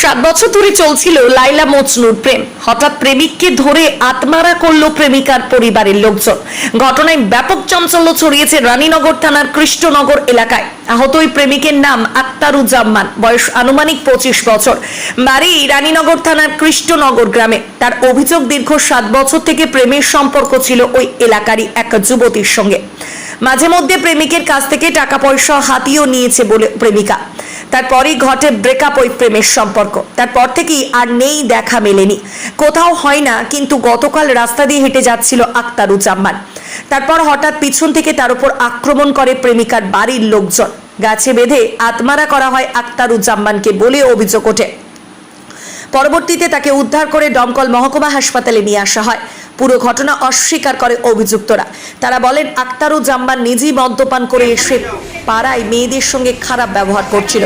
সাত বছর ধরে চলছিল লাইলা মজনুর প্রেম। হঠাৎ প্রেমিককে ধরে আত্মারা করল প্রেমিকার পরিবারের লোকজন। ঘটনায় ব্যাপক চাঞ্চল্য ছড়িয়েছে রানীনগর থানার কৃষ্ণনগর এলাকায়। আহত ওই প্রেমিকের নাম আক্তারুজ্জামান, বয়স আনুমানিক পঁচিশ বছর। বাড়ি রানীনগর থানার কৃষ্ণনগর গ্রামে। তার অভিযোগ দীর্ঘ সাত বছর থেকে প্রেমের সম্পর্ক ছিল ওই এলাকারই এক যুবতীর সঙ্গে। মাঝে মধ্যে প্রেমিকের কাছ থেকে টাকা পয়সা হাতিয়েও নিয়েছে বলে প্রেমিকা। তারপরেই ঘটে ব্রেকআপ ওই প্রেমের সম্পর্ক। তারপর থেকেই আর নেই, দেখা মেলেনি। কোথাও হয় না, কিন্তু গতকাল রাস্তা দিয়ে হেঁটে যাচ্ছিল আক্তারুজ্জামান তারপর হঠাৎ পিছন থেকে তার উপর আক্রমণ করে প্রেমিকার বাড়ির লোকজন। গাছে বেঁধে আত্মারা করা হয় আক্তারুজ্জামানকে বলে অভিযোগ ওঠে। পরবর্তীতে তাকে উদ্ধার করে দমকল মহকুমা হাসপাতালে নিয়ে আসা হয়। পুরো ঘটনা অস্বীকার করে অভিযুক্তরা। তারা বলেন আক্তারুজ্জামান নিজেই মদ্যপান করে এসে পাড়ায় মেয়েদের সঙ্গে খারাপ ব্যবহার করছিল।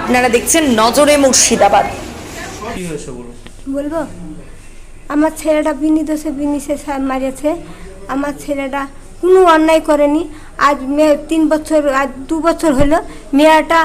আপনারা দেখছেন নজরে মুর্শিদাবাদ। কি বলব? আমার ছেলেটা বিনি দোষে বিনি সে মারিয়েছে। আমার ছেলেটা কোনো অন্যায় করেনি। আজ মেয়ে তিন বছর আজ দু বছর হলো। মেয়েটা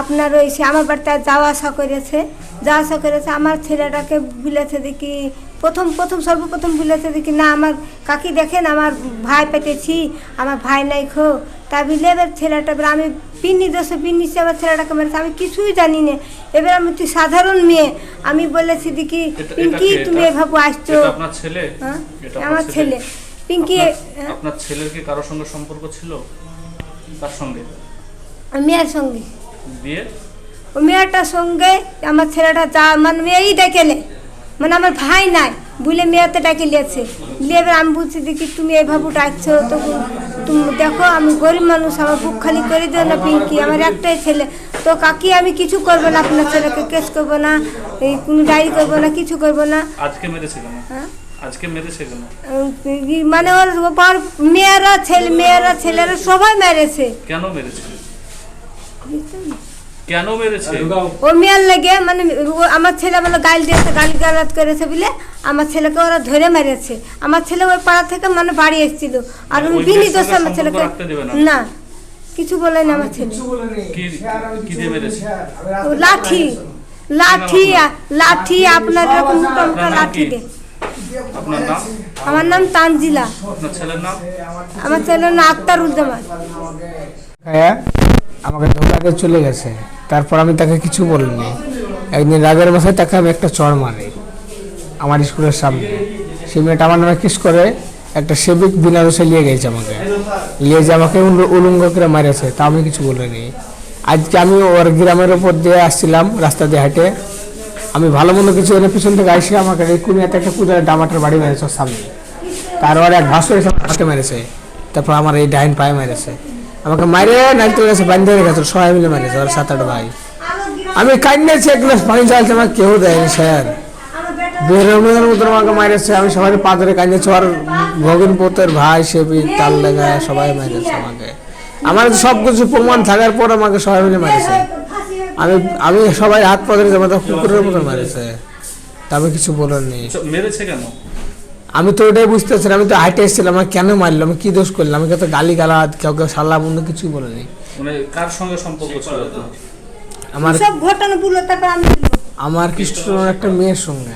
আপনার ওই সে আমার বাড়িতে যাওয়া আসা করেছে। যাওয়া আসা করেছে আমার ছেলেটাকে বলেছে দেখি প্রথম প্রথম সর্বপ্রথম বলেছে দেখি না আমার কাকি দেখেন আমার ভাই পেতেছি আমার ভাই নাই খো। তা বিলে এবার ছেলেটা এবার আমি পিন্নি দোষে পিন্নি সে আমার ছেলেটাকে মেরেছে। আমি কিছুই জানি না। এবার আমি তুই সাধারণ মেয়ে। আমি বলেছি দেখি পিঙ্কি তুমি এভাবে আসছো? আপনার ছেলে? হ্যাঁ? আমার ছেলে। পিঙ্কি আপনার- হ্যাঁ, আপনার ছেলের কি কারোর সঙ্গে সম্পর্ক ছিল? তার সঙ্গে? মেয়ের সঙ্গে। দিয়ে ও মেয়েটার সঙ্গে আমার ছেলেটা যা মানে মেয়েই ডেকেলে মানে আমার ভাই নাই বলে মেয়েতে ডাকে লিয়েছে লিয়ে এবার আমি বলছি দেখি তুমি এভাবে ডাকছো তো তুমি দেখো আমি গরিব মানুষ আমার বুক খালি করে দিও না পিঙ্কি। আমার একটাই ছেলে। তো কাকি আমি কিছু করব না আপনার ছেলেকে কেস করব না এই কোনো ডায়েরি করব না কিছু করব না। আজকে হ্যাঁ? আজকে মেরেছে কেন মানে ওর বর মেয়েরা ছেলে মেয়েরা ছেলেরা সবাই মেরেছে। কেন মেরেছে কেন মেরেছে? ও মেয়ের লেগে মানে ও- আমার ছেলে বলে গাল দিয়েছে গালি গালাত করেছে বলে আমার ছেলেকে ওরা ধরে মেরেছে। আমার ছেলে ওই পাড়া থেকে মানে বাড়ি এসেছিল। আর ওই আমি বিনি দোষে আমার ছেলেকে রাখতে দেবে না? না আমার ছেলে। কি কি দিয়ে মেরেছে? লাঠি। লাঠি লাঠি আপনার এরকম মোটা মোটা লাঠি দে আমার নাম তানজিলা। আপনার ছেলের নাম? আমার ছেলের নাম আক্তারুজ্জামান। হ্যাঁ আমাকে ধোকা দিয়ে চলে গেছে। তারপর আমি তাকে কিছু বলিনি। একদিন রাগের মাথায় তাকে আমি একটা চড় মারি আমার স্কুলের সামনে। সেই মেয়েটা আমার নামে কিস করে একটা সেবিক বিনারসে নিয়ে গেছে আমাকে। নিয়ে যে আমাকে উল- উলঙ্গ করে মারেছে, তা আমি কিছু বলিনি। আজকে আমি ওর গ্রামের ওপর দিয়ে আসছিলাম রাস্তা দিয়ে হাঁটে। আমি ভালো মন্দ কিছু এনে পিছন থেকে আসি আমাকে কুনিয়াতে একটা কুদার ডামাটার বাড়ি মেরেছে সামনে। তারপর এক এসে হাতে মেরেছে। তারপর আমার এই ডাইন পায়ে মেরেছে। আমাকে মারে নাইতে গেছে বান্ধে রেখেছে সবাই মিলে মেরেছে ওর সাত আট ভাই। আমি কান্নেছি এক গ্লাস পানি চাইছে আমার কেউ দেয়নি, স্যার। বেরোনোর মতন আমাকে মারেছে আমি সবাই পা ধরে কান্দেছি ওর ভগিন পোতের ভাই, সে তাল লেগা, সবাই মেরেছে আমাকে। আমার সব কিছু প্রমাণ থাকার পর আমাকে সবাই মিলে মেরেছে আমি আমি সবাই হাত পা ধরে আমাদের কুকুরের মতো মেরেছে তা আমি কিছু বলার নেই। মেরেছে কেন? আমি তো ওটাই বুঝতে পারছি আমি তো হাইটে এসেছিলাম আমাকে কেন মারলো? আমি কি দোষ করলাম? আমি তো গালি গালা কেউ কেউ সাল্লা বন্ধু কিছুই বলিনি। মানে কার সঙ্গে সম্পর্ক ছিল? আমার সব ঘটনা বলল তারপর আমি আমার কৃষ্ণর একটা মেয়ের সঙ্গে।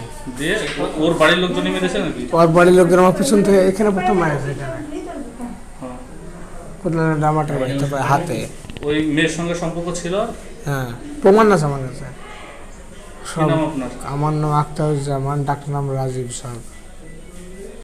ওর বাড়ির লোকজনই মেরেছে নাকি? ওর বাড়ির লোকের আমার পিছন থেকে এখানে প্রথম মারেছে এখানে হ্যাঁ। কোথায় বাড়ি তারপরে হাতে। ওই মেয়ের সঙ্গে সম্পর্ক ছিল? হ্যাঁ। প্রমাণ আছে আমার কাছে। নাম আমার নাম আখতারুজ্জামান ডাক্তার নাম রাজীব সাহেব